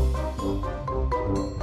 Thank you.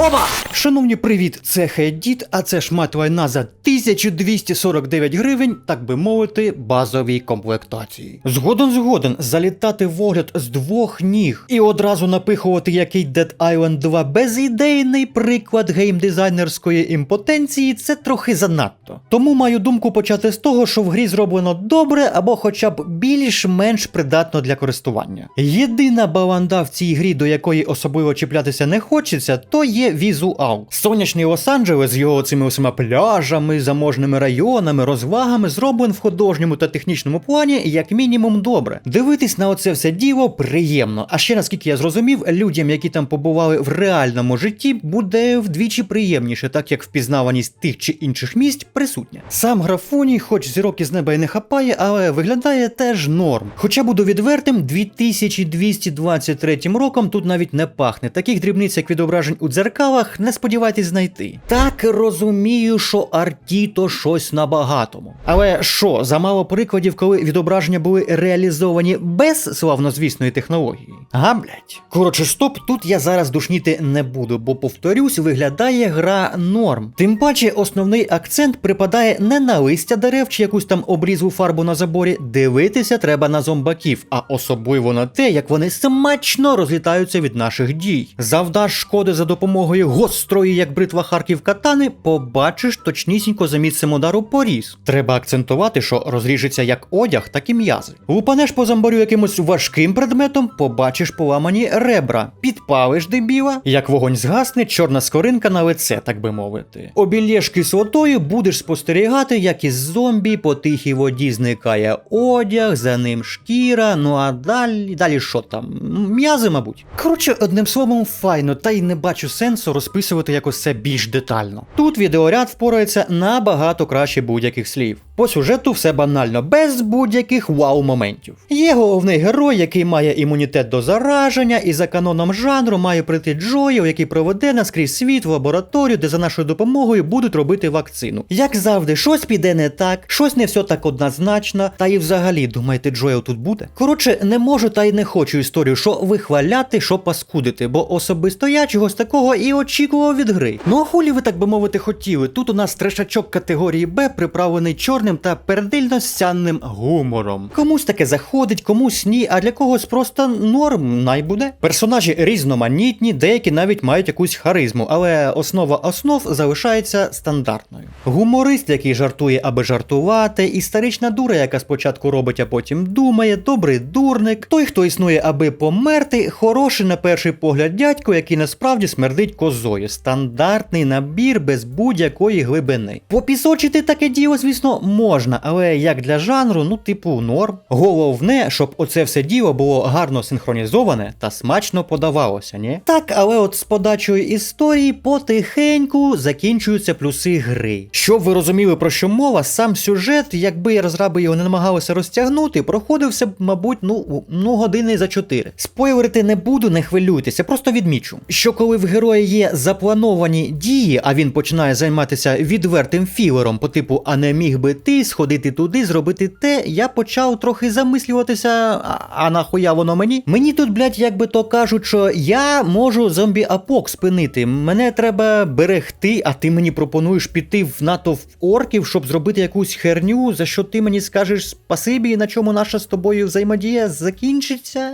Оба! Шановні, привіт! Це Хедіт, а це ж мать війна за 1249 гривень, так би мовити, базовій комплектації. Згоден згоден залітати в огляд з двох ніг і одразу напихувати який Dead Island 2 безідейний приклад геймдизайнерської імпотенції це трохи занадто. Тому маю думку почати з того, що в грі зроблено добре або хоча б більш-менш придатно для користування. Єдина баланда в цій грі, до якої особливо чіплятися не хочеться, то є візуал. Сонячний Лос-Анджелес з його цими усіма пляжами, заможними районами, розвагами зроблен в художньому та технічному плані як мінімум добре. Дивитись на оце все діло приємно. А ще наскільки я зрозумів, людям, які там побували в реальному житті, буде вдвічі приємніше, так як впізнаваність тих чи інших місць присутня. Сам графоній, хоч зірок із неба й не хапає, але виглядає теж норм. Хоча буду відвертим, 2223 роком тут навіть не пахне. Таких дрібниць, як відображень у дзеркалах, не сподівайтесь знайти. Так розумію, що арті то щось на багатому. Але що, замало прикладів, коли відображення були реалізовані без славнозвісної технології? Га, блять. Коротше, стоп, тут я зараз душніти не буду, бо повторюсь, виглядає гра норм. Тим паче, основний акцент припадає не на листя дерев чи якусь там обрізу фарбу на заборі. Дивитися треба на зомбаків, а особливо на те, як вони смачно розлітаються від наших дій. Завдаш шкоди за допомогою гострої, як бритва Харків катани, побачиш точнісінько за місцем удару поріз. Треба акцентувати, що розріжеться як одяг, так і м'язи. Лупанеш по зомбарю якимось важким предметом, побачиш поламані ребра, підпалиш дебіла, як вогонь згасне, чорна скоринка на лице, так би мовити. Обілєш кислотою, будеш спостерігати, як із зомбі по тихій воді зникає одяг, за ним шкіра, ну а далі, далі що там? М'язи, мабуть. Коротше, одним словом, файно, та й не бачу сенсу розписувати якось це більш детально. Тут відеоряд впорається набагато краще будь-яких слів. По сюжету все банально, без будь-яких вау-моментів. Є головний герой, який має імунітет до зараження, і за каноном жанру має прийти Джоїв, який проведе нас крізь світ в лабораторію, де за нашою допомогою будуть робити вакцину. Як завжди, щось піде не так, щось не все так однозначно, та і взагалі, думаєте, Джоїв тут буде? Коротше, не можу та й не хочу історію, що вихваляти, що паскудити, бо особисто я чогось такого і очікував від гри. Ну а хулі ви так би мовити хотіли. Тут у нас трешачок категорії Б, приправлений чорним та пердильно сянним гумором. Комусь таке заходить, комусь ні, а для когось просто норм най буде. Персонажі різноманітні, деякі навіть мають якусь харизму, але основа основ залишається стандартною. Гуморист, який жартує, аби жартувати, історична дура, яка спочатку робить, а потім думає, добрий дурник, той, хто існує, аби померти, хороший на перший погляд дядько, який насправді смердить козою. Стандартний набір без будь-якої глибини. Попісочити таке діло, звісно, можна, але як для жанру, ну, типу, норм. Головне, щоб оце все діло було гарно синхронізоване та смачно подавалося, ні? Так, але от з подачою історії потихеньку закінчуються плюси гри. Щоб ви розуміли, про що мова, сам сюжет, якби розраби його не намагалися розтягнути, проходився б, мабуть, ну, ну години за чотири. Спойлерити не буду, не хвилюйтеся, просто відмічу, що коли в героя є заплановані дії, а він починає займатися відвертим філером по типу а не міг би ти сходити туди, зробити те, я почав трохи замислюватися, а, нахуя воно мені? Мені тут, блядь, як би то кажуть, що я можу зомбі-апок спинити. Мене треба берегти, а ти мені пропонуєш піти в натовп орків, щоб зробити якусь херню, за що ти мені скажеш спасибі, на чому наша з тобою взаємодія закінчиться.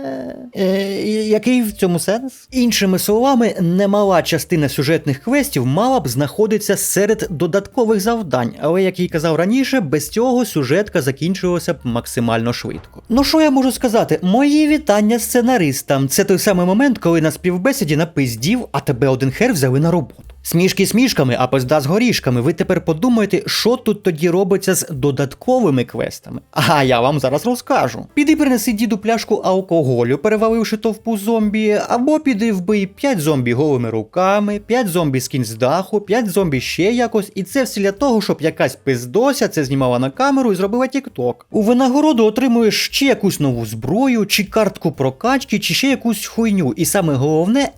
Е, який в цьому сенс? Іншими словами, немала частина сюжетних квестів мала б знаходитися серед додаткових завдань, але як я казав раніше, без цього сюжетка закінчувалася б максимально швидко. Ну що я можу сказати? Мої вітання сценаристам. Це той самий момент, коли на співбесіді напиздів, а тебе один хер взяли на роботу. Смішки смішками, а пизда з горішками. Ви тепер подумаєте, що тут тоді робиться з додатковими квестами. А я вам зараз розкажу. Піди принеси діду пляшку алкоголю, переваливши товпу зомбі, або піди вбий 5 зомбі голими руками, 5 зомбі скінь з даху, 5 зомбі ще якось, і це все для того, щоб якась пиздося це знімала на камеру і зробила тікток. У винагороду отримуєш чи якусь нову зброю, чи картку прокачки, чи ще якусь хуйню. І саме головне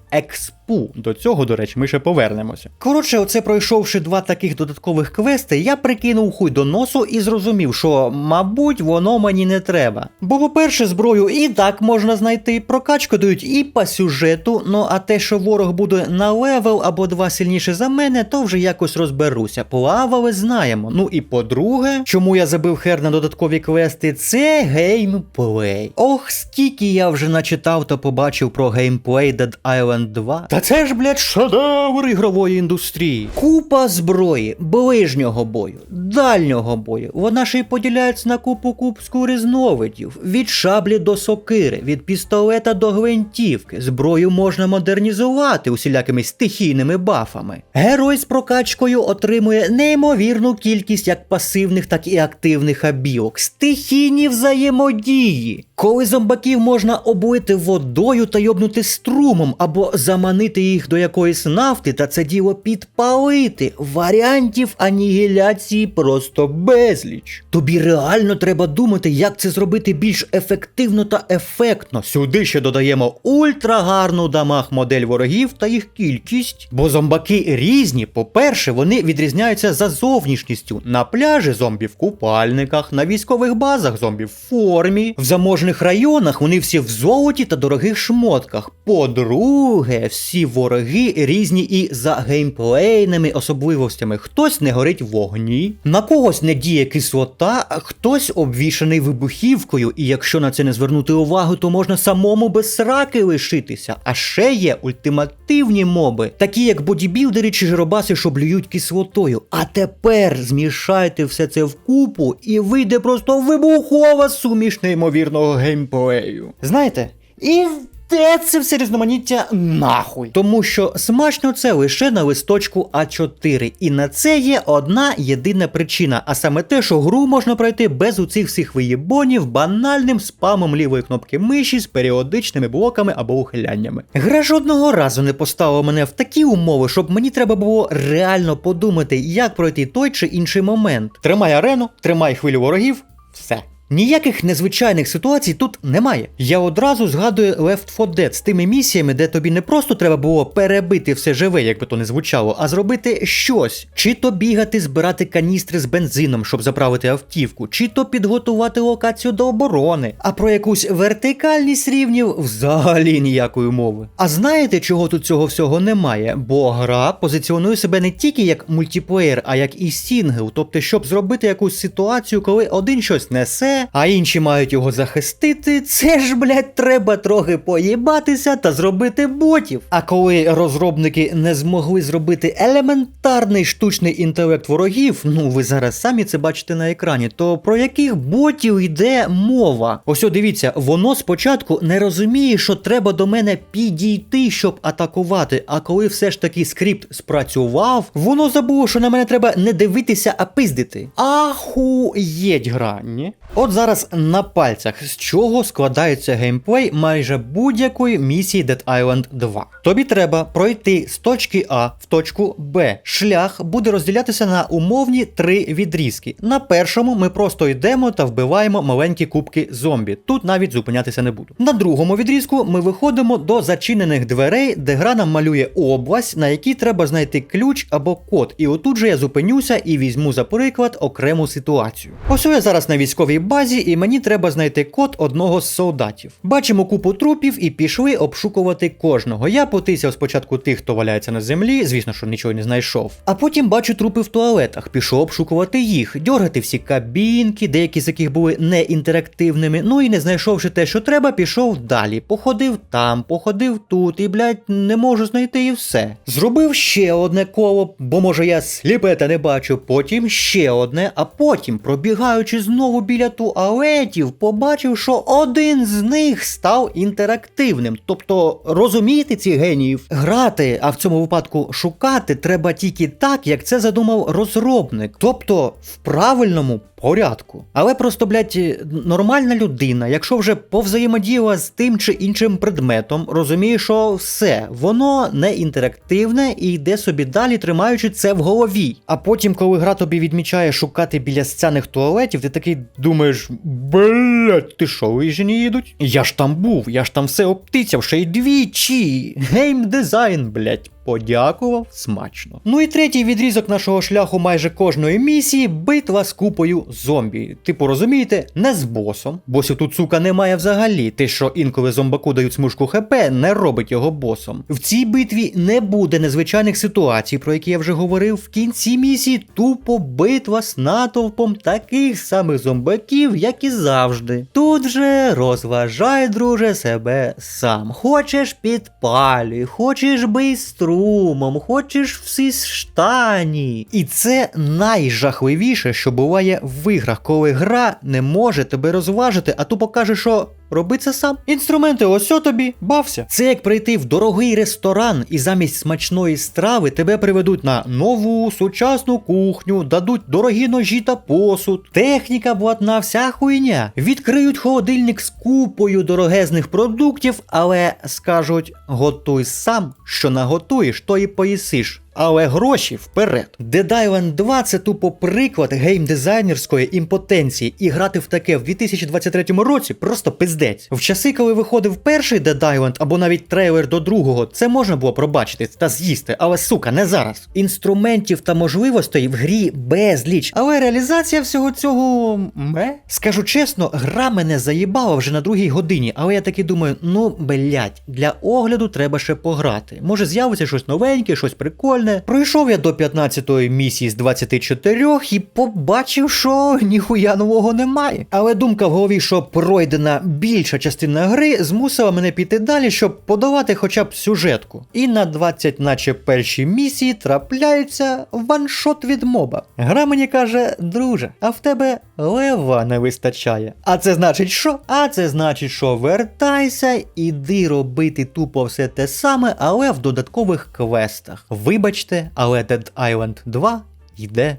експу. До цього, до речі, ми ще повернемося. Коротше, оце пройшовши два таких додаткових квести, я прикинув хуй до носу і зрозумів, що, мабуть, воно мені не треба. Бо, по-перше, зброю і так можна знайти, прокачку дають і по сюжету, ну а те, що ворог буде на левел або два сильніше за мене, то вже якось розберуся. Плавали знаємо. Ну і по-друге, чому я забив хер на додаткові квести, це геймплей. Ох, скільки я вже начитав та побачив про геймплей Dead Island 2. Та це ж, блядь, шедевр ігрової індустрії. Купа зброї, ближнього бою, дальнього бою. Вона ще й поділяється на купу купську різновидів. Від шаблі до сокири, від пістолета до гвинтівки. Зброю можна модернізувати усілякими стихійними бафами. Герой з прокачкою отримує неймовірну кількість як пасивних, так і активних абілок. Стихійні взаємодії. Коли зомбаків можна облити водою та йобнути струмом, або заманити їх до якоїсь нафти та це діло підпалити. Варіантів анігіляції просто безліч. Тобі реально треба думати, як це зробити більш ефективно та ефектно. Сюди ще додаємо ультрагарну дамаг модель ворогів та їх кількість. Бо зомбаки різні. По-перше, вони відрізняються за зовнішністю. На пляжі зомбі в купальниках, на військових базах зомбі в формі, в заможних районах вони всі в золоті та дорогих шмотках. По-друге, всі вороги різні і за геймплейними особливостями. Хтось не горить вогні, на когось не діє кислота, а хтось обвішаний вибухівкою, і якщо на це не звернути увагу, то можна самому без сраки лишитися. А ще є ультимативні моби, такі як бодібілдери чи жиробаси, що блюють кислотою. А тепер змішайте все це вкупу, і вийде просто вибухова суміш неймовірного геймплею. Знаєте, і те це все різноманіття нахуй. Тому що смачно це лише на листочку А4. І на це є одна єдина причина, а саме те, що гру можна пройти без оцих всіх виєбонів, банальним спамом лівої кнопки миші з періодичними блоками або ухиляннями. Гра жодного разу не поставила мене в такі умови, щоб мені треба було реально подумати, як пройти той чи інший момент. Тримай арену, тримай хвилю ворогів, все. Ніяких незвичайних ситуацій тут немає. Я одразу згадую Left 4 Dead з тими місіями, де тобі не просто треба було перебити все живе, як би то не звучало, а зробити щось. Чи то бігати, збирати каністри з бензином, щоб заправити автівку, чи то підготувати локацію до оборони. А про якусь вертикальність рівнів взагалі ніякої мови. А знаєте, чого тут цього всього немає? Бо гра позиціонує себе не тільки як мультиплеєр, а як і сінгл. Тобто, щоб зробити якусь ситуацію, коли один щось несе а інші мають його захистити. Це ж, блядь, треба трохи поїбатися та зробити ботів. А коли розробники не змогли зробити елементарний штучний інтелект ворогів, ну ви зараз самі це бачите на екрані, то про яких ботів йде мова? Ось о, дивіться, воно спочатку не розуміє, що треба до мене підійти, щоб атакувати. А коли все ж таки скрипт спрацював, воно забуло, що на мене треба не дивитися, а пиздити. Ахуєть гра, ні? От зараз на пальцях, з чого складається геймплей майже будь-якої місії Dead Island 2. Тобі треба пройти з точки А в точку Б. Шлях буде розділятися на умовні три відрізки. На першому ми просто йдемо та вбиваємо маленькі кубки зомбі. Тут навіть зупинятися не буду. На другому відрізку ми виходимо до зачинених дверей, де гра нам малює область, на якій треба знайти ключ або код. І отут же я зупинюся і візьму за приклад окрему ситуацію. Ось я зараз на військовій базі, і мені треба знайти код одного з солдатів. Бачимо купу трупів і пішли обшукувати кожного. Я потисяв спочатку тих, хто валяється на землі, звісно, що нічого не знайшов. А потім бачу трупи в туалетах, пішов обшукувати їх, дьоргати всі кабінки, деякі з яких були не інтерактивними. Ну і не знайшовши те, що треба, пішов далі. Походив там, походив тут, і, блядь, не можу знайти і все. Зробив ще одне коло, бо може я сліпе та не бачу. Потім ще одне, а потім, пробігаючи знову біля туалету, туалетів побачив, що один з них став інтерактивним. Тобто розуміти ці геніїв, грати, а в цьому випадку шукати треба тільки так, як це задумав розробник. Тобто в правильному порядку. Але просто, блядь, нормальна людина, якщо вже повзаємодіяла з тим чи іншим предметом, розуміє, що все, воно не інтерактивне і йде собі далі, тримаючи це в голові. А потім, коли гра тобі відмічає шукати біля сцяних туалетів, ти такий думаєш: блядь, ти що, вижені їдуть? Я ж там був, я ж там все обтицяв, ще й двічі. Геймдизайн, блядь. Подякував смачно. Ну і третій відрізок нашого шляху майже кожної місії битва з купою зомбі. Типу, розумієте, не з босом. Босів тут сука немає взагалі. Те, що інколи зомбаку дають смужку ХП, не робить його босом. В цій битві не буде незвичайних ситуацій, про які я вже говорив. В кінці місії тупо битва з натовпом таких самих зомбаків, як і завжди. Тут же розважай, друже, себе сам. Хочеш підпалюй, хочеш бий струмом, хочеш всі штані. І це найжахливіше, що буває в іграх, коли гра не може тебе розважити, а тупо каже, що. Роби це сам. Інструменти, ось тобі, бався. Це як прийти в дорогий ресторан і замість смачної страви тебе приведуть на нову сучасну кухню, дадуть дорогі ножі та посуд. Техніка блатна, вся хуйня. Відкриють холодильник з купою дорогезних продуктів, але скажуть: готуй сам, що наготуєш, то і поїсиш. Але гроші вперед. Dead Island 2 це тупо приклад геймдизайнерської імпотенції, і грати в таке в 2023 році просто пиздець. В часи, коли виходив перший Dead Island або навіть трейлер до другого, це можна було пробачити та з'їсти, але сука, не зараз. Інструментів та можливостей в грі безліч, але реалізація всього цього ме. Скажу чесно, гра мене заїбала вже на другій годині, але я таки думаю, ну блять, для огляду треба ще пограти. Може з'явиться щось новеньке, щось прикольне. Пройшов я до 15-ї місії з 24 і побачив, що ніхуя нового немає. Але думка в голові, що пройдена більша частина гри, змусила мене піти далі, щоб подавати хоча б сюжетку. І на 20, наче перші місії, трапляється ваншот від моба. Гра мені каже, друже, а в тебе лева не вистачає. А це значить що? А це значить, що вертайся, іди робити тупо все те саме, але в додаткових квестах. Вибачте, але Dead Island 2 йде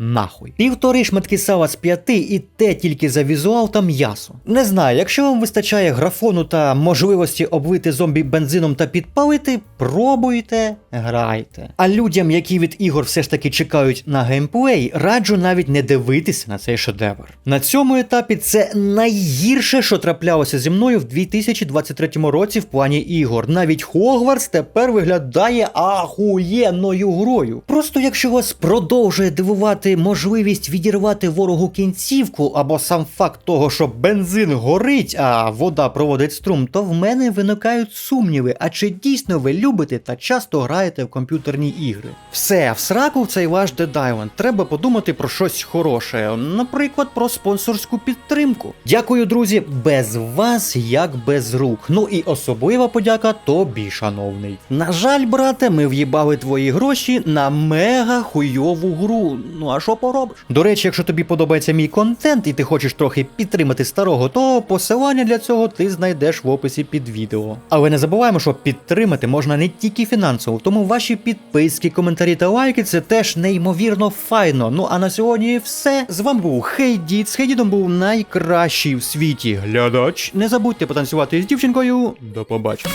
нахуй. Півтори шматки сала з п'яти, і те тільки за візуал та м'ясо. Не знаю, якщо вам вистачає графону та можливості облити зомбі бензином та підпалити, пробуйте, грайте. А людям, які від ігор все ж таки чекають на геймплей, раджу навіть не дивитися на цей шедевр. На цьому етапі це найгірше, що траплялося зі мною в 2023 році в плані ігор. Навіть Хогвартс тепер виглядає ахуєнною грою. Просто якщо вас продовжує дивувати можливість відірвати ворогу кінцівку, або сам факт того, що бензин горить, а вода проводить струм, то в мене виникають сумніви, а чи дійсно ви любите та часто граєте в комп'ютерні ігри. Все, в сраку в цей ваш Dead Island. Треба подумати про щось хороше, наприклад, про спонсорську підтримку. Дякую, друзі, без вас як без рук. Ну і особлива подяка тобі, шановний. На жаль, брате, ми в'їбали твої гроші на мега хуйову гру. Ну а що поробиш? До речі, якщо тобі подобається мій контент і ти хочеш трохи підтримати старого, то посилання для цього ти знайдеш в описі під відео. Але не забуваємо, що підтримати можна не тільки фінансово, тому ваші підписки, коментарі та лайки це теж неймовірно файно. Ну а на сьогодні все. З вами був Хейдіт. З Хейдітом був найкращий в світі глядач. Не забудьте потанцювати з дівчинкою. До побачення.